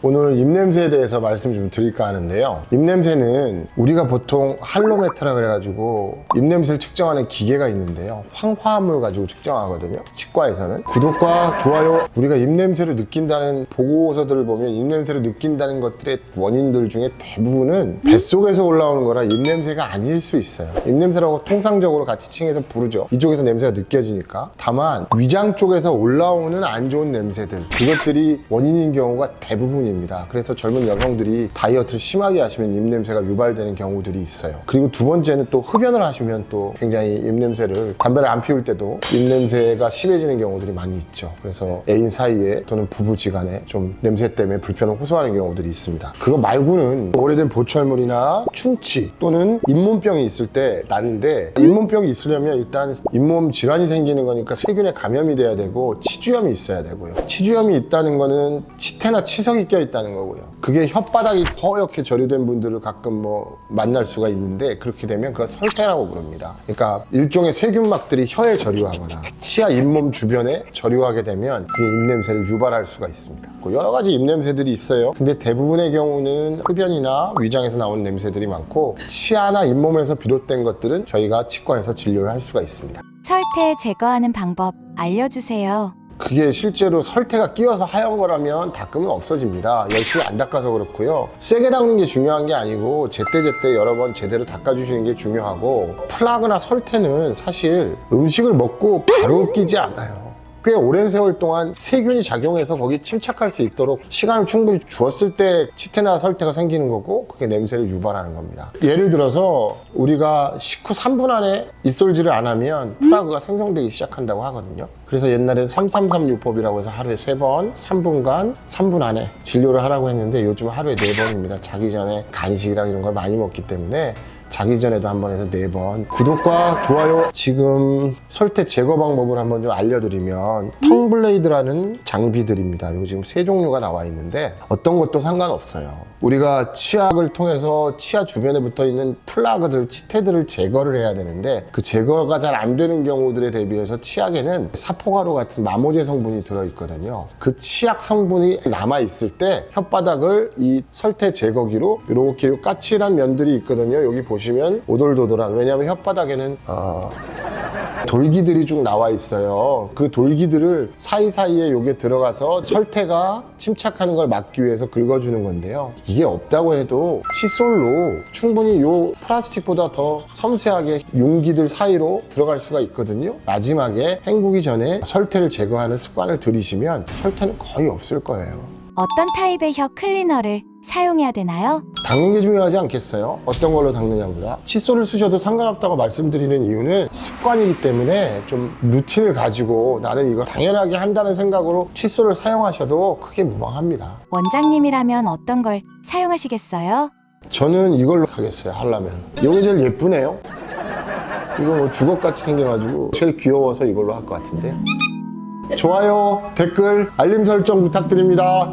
오늘 입냄새에 대해서 말씀 좀 드릴까 하는데요. 입냄새는 우리가 보통 할로메트라 그래가지고 입냄새를 측정하는 기계가 있는데요. 황화합물 가지고 측정하거든요. 치과에서는. 구독과 좋아요. 우리가 입냄새를 느낀다는 보고서들을 보면 입냄새를 느낀다는 것들의 원인들 중에 대부분은 뱃속에서 올라오는 거라 입냄새가 아닐 수 있어요. 입냄새라고 통상적으로 같이 칭해서 부르죠. 이쪽에서 냄새가 느껴지니까. 다만 위장 쪽에서 올라오는 안 좋은 냄새들 그것들이 원인인 경우가 대부분 입니다. 그래서 젊은 여성들이 다이어트를 심하게 하시면 입냄새가 유발되는 경우들이 있어요. 그리고 두 번째는 또 흡연을 하시면 또 굉장히 입냄새를 담배를 안 피울 때도 입냄새가 심해지는 경우들이 많이 있죠. 그래서 애인 사이에 또는 부부지간에 좀 냄새 때문에 불편을 호소하는 경우들이 있습니다. 그거 말고는 오래된 보철물이나 충치 또는 잇몸병이 있을 때 나는데 잇몸병이 있으려면 일단 잇몸 질환이 생기는 거니까 세균에 감염이 돼야 되고 치주염이 있어야 되고요. 치주염이 있다는 거는 치태나 치석이 껴 있다는 거고요. 그게 혓바닥이 허옇게 절유된 분들을 가끔 뭐 만날 수가 있는데 그렇게 되면 그걸 설태라고 부릅니다. 그러니까 일종의 세균막들이 혀에 절유하거나 치아 잇몸 주변에 절유하게 되면 그게 입냄새를 유발할 수가 있습니다. 그 여러 가지 입냄새들이 있어요. 근데 대부분의 경우는 흡연이나 위장에서 나오는 냄새들이 많고 치아나 잇몸에서 비롯된 것들은 저희가 치과에서 진료를 할 수가 있습니다. 설태 제거하는 방법 알려주세요. 그게 실제로 설태가 끼어서 하얀 거라면 닦으면 없어집니다. 열심히 안 닦아서 그렇고요. 세게 닦는 게 중요한 게 아니고 제때제때 여러 번 제대로 닦아주시는 게 중요하고 플라그나 설태는 사실 음식을 먹고 바로 끼지 않아요. 꽤 오랜 세월 동안 세균이 작용해서 거기 침착할 수 있도록 시간을 충분히 주었을 때 치태나 설태가 생기는 거고 그게 냄새를 유발하는 겁니다. 예를 들어서 우리가 식후 3분 안에 입솔질을 안 하면 플라그가 생성되기 시작한다고 하거든요. 그래서 옛날엔 3336법이라고 해서 하루에 3번, 3분간, 3분 안에 진료를 하라고 했는데 요즘 하루에 4번입니다. 자기 전에 간식이랑 이런 걸 많이 먹기 때문에 자기 전에도 한 번 해서 네 번. 구독과 좋아요. 지금 설태 제거 방법을 한번 좀 알려드리면 텅블레이드라는 장비들입니다. 요 지금 세 종류가 나와 있는데 어떤 것도 상관없어요. 우리가 치약을 통해서 치아 주변에 붙어 있는 플라그들, 치태들을 제거를 해야 되는데 그 제거가 잘 안 되는 경우들에 대비해서 치약에는 사포가루 같은 마모제 성분이 들어있거든요. 그 치약 성분이 남아 있을 때 혓바닥을 이 설태 제거기로 이렇게 요 까칠한 면들이 있거든요. 여기 보시면 오돌도돌한 왜냐하면 혓바닥에는 어, 돌기들이 쭉 나와 있어요. 그 돌기들을 사이사이에 요게 들어가서 설태가 침착하는 걸 막기 위해서 긁어주는 건데요. 이게 없다고 해도 칫솔로 충분히 요 플라스틱보다 더 섬세하게 용기들 사이로 들어갈 수가 있거든요. 마지막에 헹구기 전에 설태를 제거하는 습관을 들이시면 설태는 거의 없을 거예요. 어떤 타입의 혀 클리너를 사용해야 되나요? 닦는 게 중요하지 않겠어요? 어떤 걸로 닦느냐보다 칫솔을 쓰셔도 상관없다고 말씀드리는 이유는 습관이기 때문에 좀 루틴을 가지고 나는 이걸 당연하게 한다는 생각으로 칫솔을 사용하셔도 크게 무방합니다. 원장님이라면 어떤 걸 사용하시겠어요? 저는 이걸로 하겠어요 하려면 이게 제일 예쁘네요 이거 뭐 주걱같이 생겨가지고 제일 귀여워서 이걸로 할 것 같은데 좋아요 댓글 알림 설정 부탁드립니다